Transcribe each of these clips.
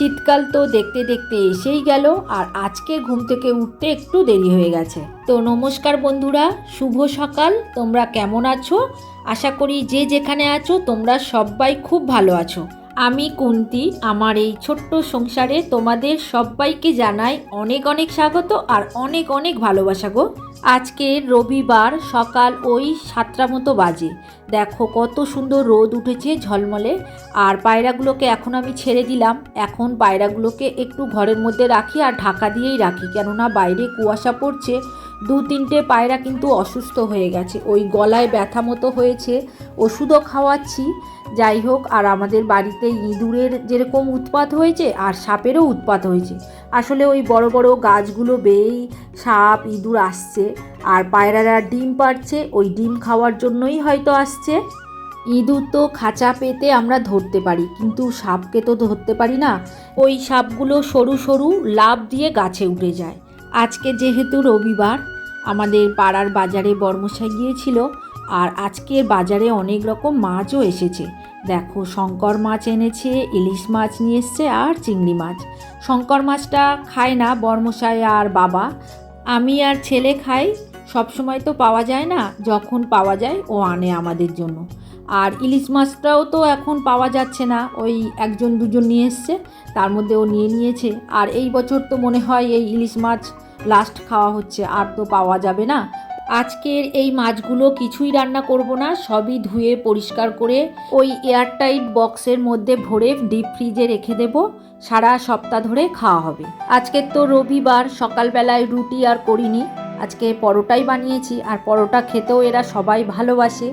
শীতকাল তো দেখতে দেখতে এসেই গেল, আর আজকে ঘুম থেকে উঠতে একটু দেরি হয়ে গেছে। তো নমস্কার বন্ধুরা, শুভ সকাল, তোমরা কেমন আছো? আশা করি যে যেখানে আছো, তোমরা সবাই খুব ভালো আছো। আমি কুন্তি, আমার এই ছোট্ট সংসারে তোমাদের সবাইকে জানাই অনেক অনেক স্বাগত আর অনেক অনেক ভালোবাসা গো। আজকে রবিবার সকাল ওই সাতটা মতো বাজে। দেখো কত সুন্দর রোদ উঠেছে ঝলমলে। আর পায়রাগুলোকে এখন আমি ছেড়ে দিলাম। এখন পায়রাগুলোকে একটু ঘরের মধ্যে রাখি আর ঢাকা দিয়েই রাখি। কেননা বাইরে কুয়াশা পড়ছে। দু তিনটে পায়রা কিন্তু অসুস্থ হয়ে গেছে। ওই গলায় ব্যথা মতো হয়েছে। ওষুধও খাওয়াচ্ছি। যাই হোক, আর আমাদের বাড়িতে ইঁদুরের যেরকম উৎপাত হয়েছে, আর সাপেরও উৎপাত হয়েছে। আসলে ওই বড় বড় গাছগুলো বেয়েই সাপ, ইঁদুর আসছে, আর পায়রারা ডিম পাড়ছে। ওই ডিম খাওয়ার জন্যই হয়তো আসছে। ইঁদুর তো খাঁচা পেতে আমরা ধরতে পারি, কিন্তু সাপকে তো ধরতে পারি না। ওই সাপগুলো সরু সরু লাভ দিয়ে গাছে উঠে যায়। আজকে যেহেতু রবিবার, আমাদের পাড়ার বাজারে বর্মশাই গিয়েছিল আর আজকে বাজারে অনেক রকম মাছও এসেছে। দেখো, শঙ্কর মাছ এনেছে, ইলিশ মাছ নিয়ে এসছে আর চিংড়ি মাছ। শঙ্কর মাছটা খায় না বর্মশাই আর বাবা। আমি আর ছেলে খাই, সবসময় তো পাওয়া যায় না, যখন পাওয়া যায় ও আনে আমাদের জন্য। আর ইলিশ মাছটাও তো এখন পাওয়া যাচ্ছে না, ওই একজন দুজন নিয়ে এসছে, তার মধ্যে ও নিয়ে নিয়েছে। আর এই বছর তো মনে হয় এই ইলিশ মাছ লাস্ট খাওয়া হচ্ছে, আর তো পাওয়া যাবে না। আজকের এই মাছগুলো কিছুই রান্না করব না, সবই ধুয়ে পরিষ্কার করে ওই এয়ারটাইট বক্সের মধ্যে ভরে ডিপ ফ্রিজে রেখে দেব, সারা সপ্তাহ ধরে খাওয়া হবে। আজকের তো রবিবার, সকালবেলায় রুটি আর করিনি, আজকে পরোটাই বানিয়েছি, আর পরোটা খেতেও এরা সবাই ভালোবাসে।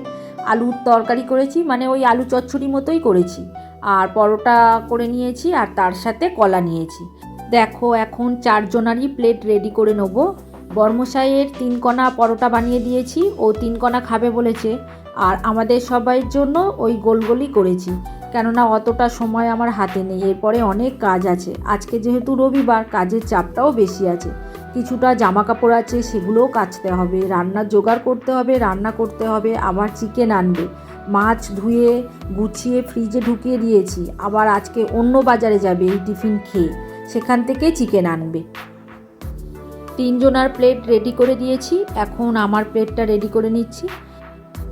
আলুর তরকারি করেছি মানে ওই আলু চচ্চড়ি মতোই করেছি। আর পরোটা করে নিয়েছি আর তার সাথে কলা নিয়েছি। দেখো, এখন চারজনারই প্লেট রেডি করে নেব। বর্মশাইয়ের তিন কণা পরোটা বানিয়ে দিয়েছি, ও তিন কণা খাবে বলেছে। আর আমাদের সবাইয়ের জন্য ওই গোলগোলই করেছি, কেননা অতটা সময় আমার হাতে নেই। এরপরে অনেক কাজ আছে। আজকে যেহেতু রবিবার, কাজের চাপটাও বেশি আছে। কিছুটা জামা কাপড় আছে, সেগুলোও কাচতে হবে। রান্নার জোগাড় করতে হবে, রান্না করতে হবে, আবার চিকেন আনবে। মাছ ধুয়ে, গুছিয়ে ফ্রিজে ঢুকিয়ে দিয়েছি। আবার আজকে অন্য বাজারে যাবে এই টিফিন খেয়ে। সেখান থেকে চিকেন আনবে। তিনজনার প্লেট রেডি করে দিয়েছি। এখন আমার প্লেটটা রেডি করে নিচ্ছি।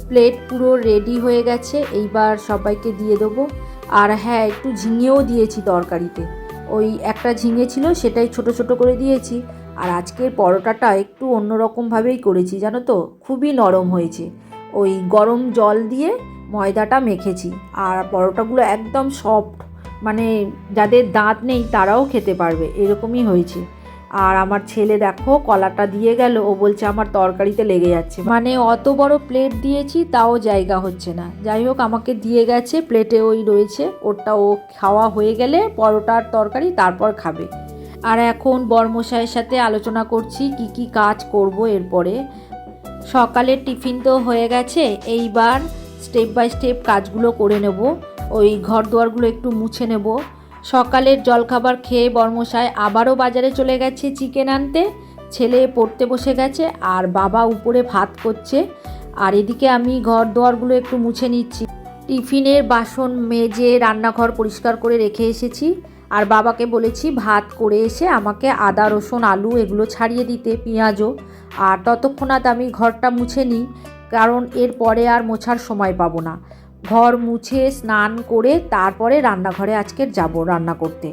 প্লেট পুরো রেডি হয়ে গেছে। এইবার সবাইকে দিয়ে দেবো। আর হ্যাঁ একটু ঝিঙেও দিয়েছি তরকারিতে। ওই একটা ঝিঙে ছিল, সেটাই ছোট ছোট করে দিয়েছি। আর আজকের পরোটাটা একটু অন্যরকমভাবেই করেছি, জানো তো? খুবই নরম হয়েছে। ওই গরম জল দিয়ে ময়দাটা মেখেছি। আর পরোটাগুলো একদম সফট মানে যাদের দাঁত নেই তারাও খেতে পারবে, এরকমই হয়েছে। আর আমার ছেলে দেখো কলাটা দিয়ে গেল, ও বলছে আমার তরকারিতে লেগে যাচ্ছে। মানে অত বড় প্লেট দিয়েছি, তাও জায়গা হচ্ছে না। যাই হোক, আমাকে দিয়ে গেছে, প্লেটে ওই রয়েছে ওটা ও খাওয়া হয়ে গেলে পরোটার তরকারি তারপর খাবে। আর এখন বর্মশাইয়ের সাথে আলোচনা করছি কি কি কাজ করব এরপরে। সকালের টিফিন তো হয়ে গেছে, এইবার স্টেপ বাই স্টেপ কাজগুলো করে নেব। ওই ঘর দুয়ারগুলো একটু মুছে নেব। সকালের জলখাবার খেয়ে বর্মশায় আবারও বাজারে চলে গেছে চিকেন আনতে। ছেলে পড়তে বসে গেছে আর বাবা উপরে ভাত করছে। আর এদিকে আমি ঘর দোয়ারগুলো একটু মুছে নিচ্ছি। টিফিনের বাসন মেজে রান্নাঘর পরিষ্কার করে রেখে এসেছি। আর বাবাকে বলেছি ভাত করে এসে আমাকে আদা, রসুন, আলু এগুলো ছাড়িয়ে দিতে, পেঁয়াজও। আর ততক্ষণাৎ আমি ঘরটা মুছে নিই, কারণ এর পরে আর মোছার সময় পাবো না। ঘর মুছে স্নান করে তারপরে রান্নাঘরে আজকে যাব রান্না করতে।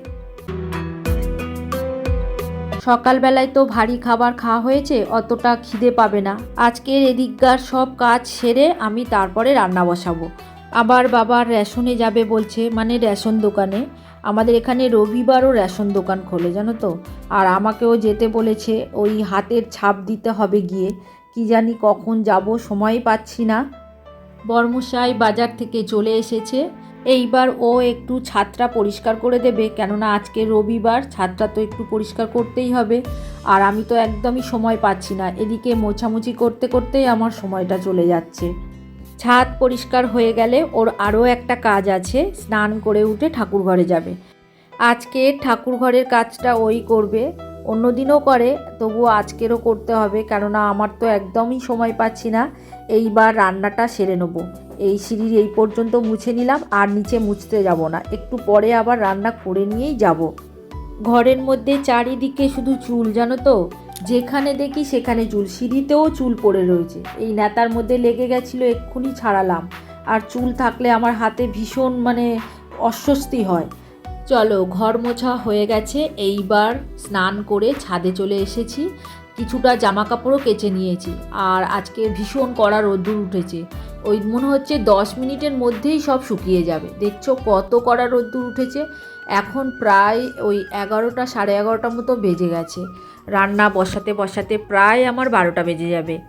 সকালবেলায় তো ভারী খাবার খাওয়া হয়েছে, অতটা খিদে পাবে না। আজকের এদিককার সব কাজ সেরে আমি তারপরে রান্না বসাবো। আবার বাবার রেশনে যাবে বলছে মানে রেশন দোকানে। আমাদের এখানে রবিবারও রেশন দোকান খোলে, জানো তো? আর আমাকেও যেতে বলেছে, ওই হাতের ছাপ দিতে হবে গিয়ে। কি জানি কখন যাব সময় পাচ্ছি না। বর্মশাই বাজার থেকে চলে এসেছে। এইবার ও একটু ছাদটা পরিষ্কার করে দেবে, কেননা আজকে রবিবার ছাদটা তো একটু পরিষ্কার করতেই হবে। আর আমি তো একদমই সময় পাচ্ছি না, এদিকে মোছামুছি করতে করতেই আমার সময়টা চলে যাচ্ছে। ছাদ পরিষ্কার হয়ে গেলে ওর আরও একটা কাজ আছে, স্নান করে উঠে ঠাকুর ঘরে যাবে। আজকে ঠাকুর ঘরের কাজটা ওই করবে অন্য দিনও করে, তবুও আজকেরও করতে হবে, কেননা আমার তো একদমই সময় পাচ্ছি না, এইবার রান্নাটা সেরে নেব। এই সিঁড়ির এই পর্যন্ত মুছে নিলাম, আর নিচে মুছতে যাব না, একটু পরে আবার রান্না করে নিয়েই যাব। ঘরের মধ্যে চারিদিকে শুধু চুল, জানো তো? যেখানে দেখি সেখানে চুল, সিঁড়িতেও চুল পড়ে রয়েছে। এই নেতার মধ্যে লেগে গেছিল এক্ষুনি ছাড়ালাম আর চুল থাকলে আমার হাতে ভীষণ মানে অস্বস্তি হয়। চলো, ঘর মোছা হয়ে গেছে। এইবার স্নান করে ছাদে চলে এসেছি। কিছুটা জামা কাপড়ও কেচে নিয়েছি। আর আজকে ভীষণ কড়া রোদ্দুর উঠেছে। ওই মনে হচ্ছে দশ মিনিটের মধ্যেই সব শুকিয়ে যাবে। দেখছ কত কড়া রোদ্দুর উঠেছে? এখন প্রায় ওই এগারোটা, সাড়ে এগারোটা মতো বেজে গেছে। রান্না বসাতে বসাতে প্রায় আমার বারোটা বেজে যাবে।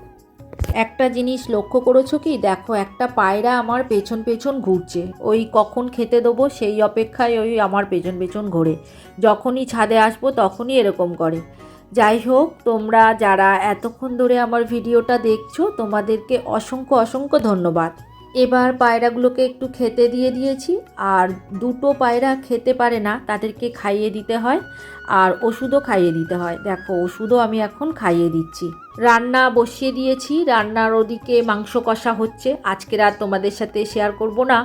একটা জিনিস লক্ষ্য করেছ কি? দেখো, একটা পায়রা আমার পেছন পেছন ঘুরছে। ওই কখন খেতে দেবো সেই অপেক্ষায় ওই আমার পেছন পেছন ঘোরে। যখনই ছাদে আসব তখনই এরকম করে। যাই হোক, তোমরা যারা এতক্ষণ ধরে আমার ভিডিওটা দেখছ, তোমাদেরকে অসংখ্য অসংখ্য ধন্যবাদ। এবার পায়রাগুলোকে একটু খেতে দিয়ে দিয়েছি, আর দুটো পায়রা খেতে পারে না, তাদেরকে খাইয়ে দিতে হয়, আর ওষুধও খাইয়ে দিতে হয়। দেখো, ওষুধও আমি এখন খাইয়ে দিচ্ছি। রান্না বসিয়ে দিয়েছি, রান্নার ওদিকে মাংস কষা হচ্ছে। আজকের আর তোমাদের সাথে শেয়ার করব না।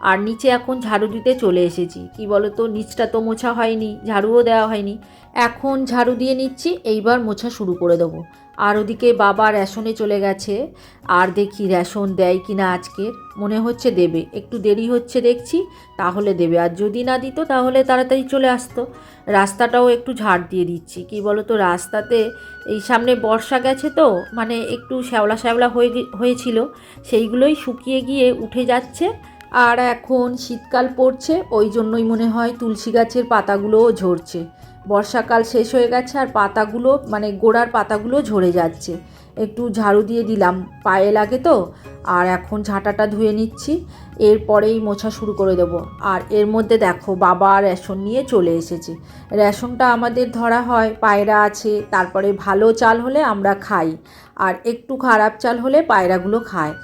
আর নিচে এখন ঝাড়ু দিতে চলে এসেছি। কি বলো তো নিচটা তো মোছা হয়নি, ঝাড়ুও দেওয়া হয়নি। এখন ঝাড়ু দিয়ে নিচ্ছি, এইবার মোছা শুরু করে দেবো। আর ওদিকে বাবা রেশনে চলে গেছে। আর দেখি রেশন দেয় কি না আজকের মনে হচ্ছে দেবে। একটু দেরি হচ্ছে দেখছি, তাহলে দেবে। আর যদি না দিত, তাহলে তাড়াতাড়ি চলে আসতো। রাস্তাটাও একটু ঝাড় দিয়ে দিচ্ছি। কি বলো তো রাস্তাতে এই সামনে বর্ষা গেছে তো মানে একটু শ্যাওলা শ্যাওলা হয়ে হয়েছিল। সেইগুলোই শুকিয়ে গিয়ে উঠে যাচ্ছে। আর এখন শীতকাল পড়ছে, ওই জন্যই মনে হয় তুলসী গাছের পাতাগুলোও ঝরছে। বর্ষাকাল শেষ হয়ে গেছে আর পাতাগুলো মানে গোড়ার পাতাগুলো ঝরে যাচ্ছে। একটু ঝাড়ু দিয়ে দিলাম, পায়ে লাগে তো, আর এখন ঝাঁটাটা ধুয়ে নিচ্ছি, এরপরেই মোছা শুরু করে দেব। আর এর মধ্যে দেখো, বাবা রেশন নিয়ে চলে এসেছে। রেশনটা আমাদের ধরা হয়, পায়রা আছে, তারপরে ভালো চাল হলে আমরা খাই, আর একটু খারাপ চাল হলে পায়রাগুলো খায়।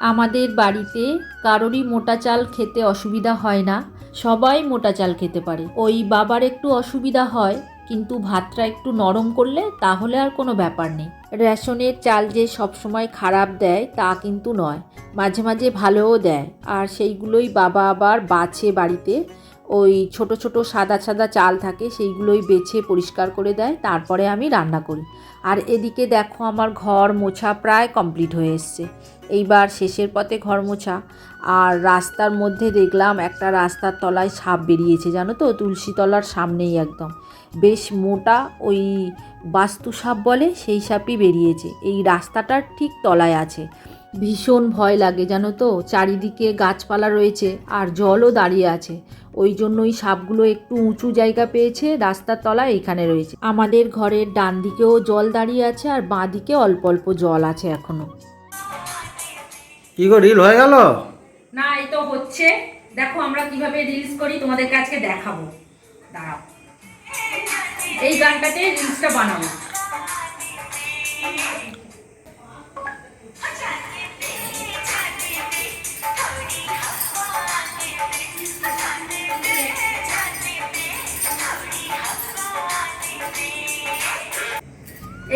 আমাদের বাড়িতে কারোরই মোটা চাল খেতে অসুবিধা হয় না। সবাই মোটা চাল খেতে পারে। ওই বাবার একটু অসুবিধা হয়, কিন্তু ভাতটা একটু নরম করলে তাহলে আর কোনো ব্যাপার নেই। রেশনের চাল যে সবসময় খারাপ দেয়, তা কিন্তু নয়। মাঝে মাঝে ভালোও দেয়। আর সেইগুলোই বাবা আবার বাছে বাড়িতে। ওই ছোট ছোট সাদা সাদা চাল থাকে, সেইগুলোই বেছে পরিষ্কার করে দেয়। তারপরে আমি রান্না করি। আর এদিকে দেখো আমার ঘর মোছা প্রায় কমপ্লিট হয়ে এসছে। এইবার শেষের পথে ঘর মোছা। আর রাস্তার মধ্যে দেখলাম একটা রাস্তার তলায় সাপ বেরিয়েছে, জানো তো? তুলসী তলার সামনেই একদম। বেশ মোটা ওই বাস্তু সাপ বলে, সেই সাপই বেরিয়েছে। এই রাস্তাটার ঠিক তলায় আছে। ভীষণ ভয় লাগে, জানো তো? চারিদিকে গাছপালা রয়েছে আর জলও দাঁড়িয়ে আছে। ওই জন্য ওই সাপগুলো একটু উঁচু জায়গা পেয়েছে, রাস্তার তলায় এখানে রয়েছে। আমাদের ঘরের ডান দিকেও জল দাঁড়িয়ে আছে আর বাঁ দিকে অল্প অল্প জল আছে এখনও। কি গো, রিল হয়ে গেল? না, এই তো হচ্ছে। দেখো আমরা কীভাবে রিলস করি তোমাদের কাছে দেখাবো। দাঁড়াও। এই গানটাতে রিলসটা বানাবো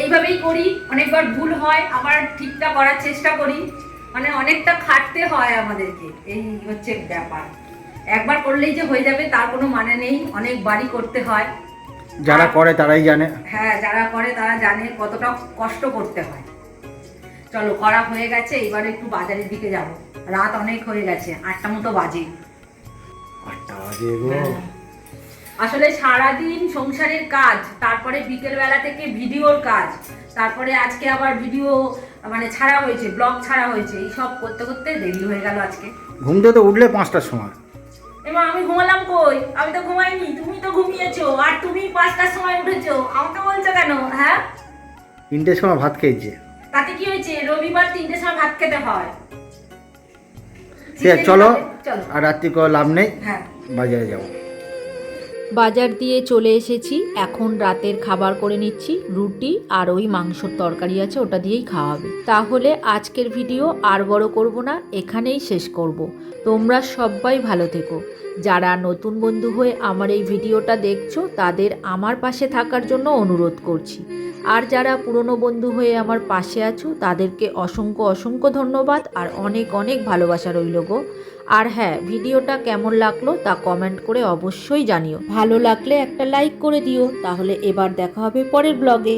এইভাবেই করি, অনেকবার ভুল হয়, আবার ঠিকটা করার চেষ্টা করি। মানে অনেকটা খাটতে হয় আমাদেরকে এই হচ্ছে ব্যাপার। একবার করলেই যে হয়ে যাবে তার কোনো মানে নেই অনেক বাড়ি করতে হয়। যারা করে তারাই জানে। হ্যাঁ যারা করে তারা জানে কতটা কষ্ট করতে হয়। চলো করা হয়ে গেছে এবার একটু বাজারের দিকে যাব। রাত অনেক হয়ে গেছে আটটা মতো বাজে। আটটা বাজে গো। আসলে সারাদিন সংসারের কাজ তারপরে বিকেল বেলা থেকে ভিডিওর কাজ তারপরে আজকে আবার ভিডিও মানে ছাড়া হয়েছে ব্লগ ছাড়া হয়েছে এই সব করতে করতে দেরি হয়ে গেল আজকে। ঘুম থেকে তো উঠলে পাঁচটার সময়। এবার আমি ঘুমালাম কই? আমি তো ঘুমাইনি তুমি তো ঘুমিয়েছো আর তুমি পাঁচটার সময় উঠেছো আমাকে বলছো কেন? হ্যাঁ? তিনটের সময় ভাত খেয়েছে। তাতে কি হয়েছে? রবিবার তিনটের সময় ভাত খেতে হয়। ঠিক আছে চলো চলো। আর রাত্রি কোনো লাভ নেই। হ্যাঁ। বাজারে যাব। বাজার দিয়ে চলে এসেছি। এখন রাতের খাবার করে নিচ্ছি, রুটি আর ওই মাংসর তরকারি আছে, ওটা দিয়েই খাওয়াবে। তাহলে আজকের ভিডিও আর বড় করব না, এখানেই শেষ করব। তোমরা সবাই ভালো থেকো। যারা নতুন বন্ধু হয়ে আমার এই ভিডিওটা দেখছ, তাদের আমার পাশে থাকার জন্য অনুরোধ করছি। আর যারা পুরনো বন্ধু হয়ে আমার পাশে আছো, তাদেরকে অসংখ্য অসংখ্য ধন্যবাদ আর অনেক অনেক ভালোবাসা রইল গো। আর হ্যাঁ ভিডিওটা কেমন লাগল তা কমেন্ট করে অবশ্যই জানিও। ভালো লাগলে একটা লাইক করে দিও, তাহলে এবার দেখা হবে পরের ব্লগে।